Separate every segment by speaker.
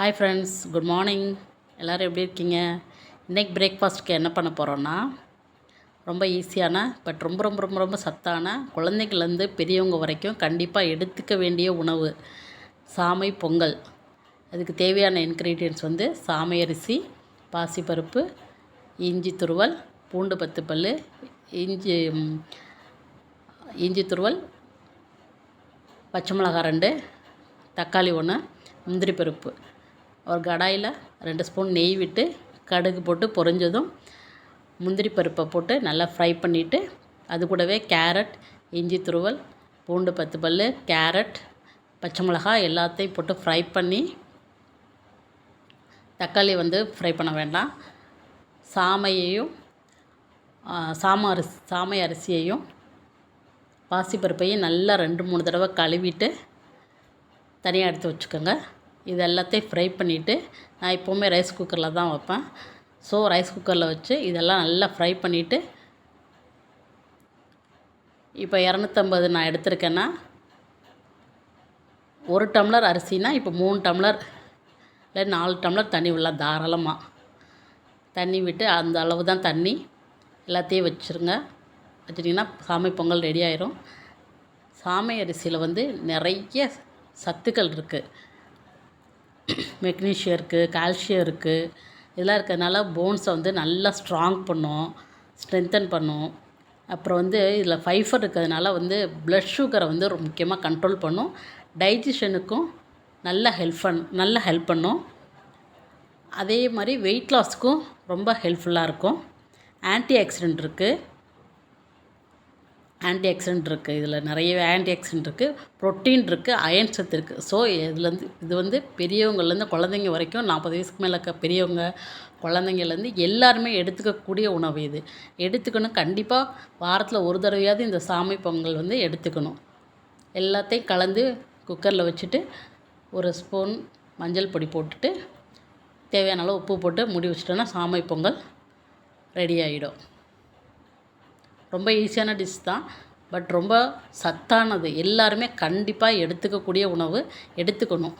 Speaker 1: Hi friends good morning எல்லோரும் எப்படி இருக்கீங்க? இன்றைக்கி பிரேக்ஃபாஸ்ட்டுக்கு என்ன பண்ண போகிறோன்னா ரொம்ப ஈஸியான பட் ரொம்ப ரொம்ப ரொம்ப ரொம்ப சத்தான குழந்தைங்கள்லேருந்து பெரியவங்க வரைக்கும் கண்டிப்பாக எடுத்துக்க வேண்டிய உணவு சாமை பொங்கல். அதுக்கு தேவையான இன்க்ரீடியன்ட்ஸ் வந்து சாமை அரிசி பாசிப்பருப்பு இஞ்சி துருவல் பூண்டு பத்து பல் இஞ்சி இஞ்சி துருவல் பச்சை மிளகா ரெண்டு தக்காளி ஒன்று முந்திரி பருப்பு. ஒரு கடாயில் ரெண்டு ஸ்பூன் நெய் விட்டு கடுகு போட்டு பொரிஞ்சதும் முந்திரி பருப்பை போட்டு நல்லா ஃப்ரை பண்ணிவிட்டு அது கூடவே கேரட் இஞ்சி துருவல் பூண்டு பத்து பல் கேரட் பச்சை மிளகா எல்லாத்தையும் போட்டு ஃப்ரை பண்ணி தக்காளி வந்து ஃப்ரை பண்ண வேண்டாம். சாமையையும் சாம அரிசி சாமை அரிசியையும் பாசிப்பருப்பையும் நல்லா ரெண்டு மூணு தடவை கழுவிட்டு தனியாக எடுத்து வச்சுக்கோங்க. இது எல்லாத்தையும் ஃப்ரை பண்ணிவிட்டு நான் எப்போவுமே ரைஸ் குக்கரில் தான் வைப்பேன். ஸோ ரைஸ் குக்கரில் வச்சு இதெல்லாம் நல்லா ஃப்ரை பண்ணிவிட்டு இப்போ இரநூத்தம்பது நான் எடுத்திருக்கேன்னா ஒரு டம்ளர் அரிசினா இப்போ மூணு டம்ளர் இல்லை நாலு டம்ளர் தண்ணி விடலாம் தாராளமாக தண்ணி விட்டு அந்த அளவு தான் தண்ணி எல்லாத்தையும் வச்சுருங்க. வச்சுட்டிங்கன்னா சாமி பொங்கல் ரெடி ஆயிரும். சாமை அரிசியில் வந்து நிறைய சத்துக்கள் இருக்குது மெக்னீஷியம் இருக்குது கால்சியம் இருக்குது இதெல்லாம் இருக்கிறதுனால போன்ஸை வந்து நல்லா ஸ்ட்ராங் பண்ணும் ஸ்ட்ரென்தன் பண்ணும். அப்புறம் வந்து இதில் ஃபைஃபர் இருக்கிறதுனால வந்து ப்ளட் சுகரை வந்து ரொம்ப முக்கியமாக கண்ட்ரோல் பண்ணும். டைஜஷனுக்கும் நல்ல ஹெல்ப் பண் நல்ல ஹெல்ப் பண்ணும். அதே மாதிரி வெயிட் லாஸ்க்கும் ரொம்ப ஹெல்ப்ஃபுல்லாக இருக்கும். ஆன்டி ஆக்சிடென்ட் இருக்குது ஆன்டி ஆக்சிடென்ட் இருக்குது இதில் நிறையவே ஆன்டி ஆக்சிடென்ட் இருக்குது ப்ரோட்டீன் இருக்குது அயன் சத்து இருக்குது ஸோ இதுலேருந்து இது வந்து பெரியவங்கள்லேருந்து குழந்தைங்க வரைக்கும் நாற்பது வயசுக்கு மேலே இருக்க பெரியவங்க குழந்தைங்கள்லேருந்து எல்லாருமே எடுத்துக்கக்கூடிய உணவு இது. எடுத்துக்கணும். கண்டிப்பாக வாரத்தில் ஒரு தடவையாவது இந்த சாமி பொங்கல் வந்து எடுத்துக்கணும். எல்லாத்தையும் கலந்து குக்கரில் வச்சுட்டு ஒரு ஸ்பூன் மஞ்சள் பொடி போட்டுட்டு தேவையான அளவு உப்பு போட்டு முடி வச்சிட்டோன்னா சாமை பொங்கல் ரெடி ஆகிடும் ரொம்ப ஈஸியான டிஷ் தான். பட் ரொம்ப சத்தானது. எல்லாருமே கண்டிப்பாக எடுத்துக்கக்கூடிய உணவு எடுத்துக்கணும்.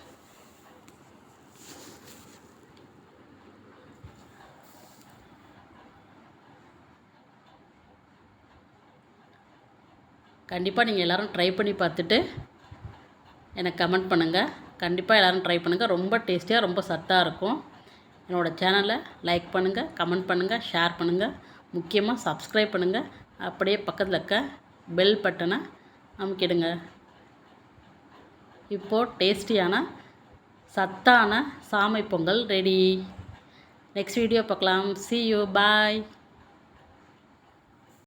Speaker 1: கண்டிப்பாக நீங்கள் எல்லோரும் ட்ரை பண்ணி பார்த்துட்டு எனக்கு கமெண்ட் பண்ணுங்கள் கண்டிப்பாக எல்லோரும் ட்ரை பண்ணுங்கள் ரொம்ப டேஸ்டியாக ரொம்ப சத்தாக இருக்கும். என்னோடய சேனலை லைக் பண்ணுங்கள் கமெண்ட் பண்ணுங்கள் ஷேர் பண்ணுங்கள் முக்கியமாக சப்ஸ்கிரைப் பண்ணுங்கள் அப்படியே பக்கத்தில் இருக்க பெல் பட்டனை அமுக்கிடுங்க. இப்போது டேஸ்டியான சத்தான சாமை பொங்கல் ரெடி நெக்ஸ்ட் வீடியோ பார்க்கலாம். See you bye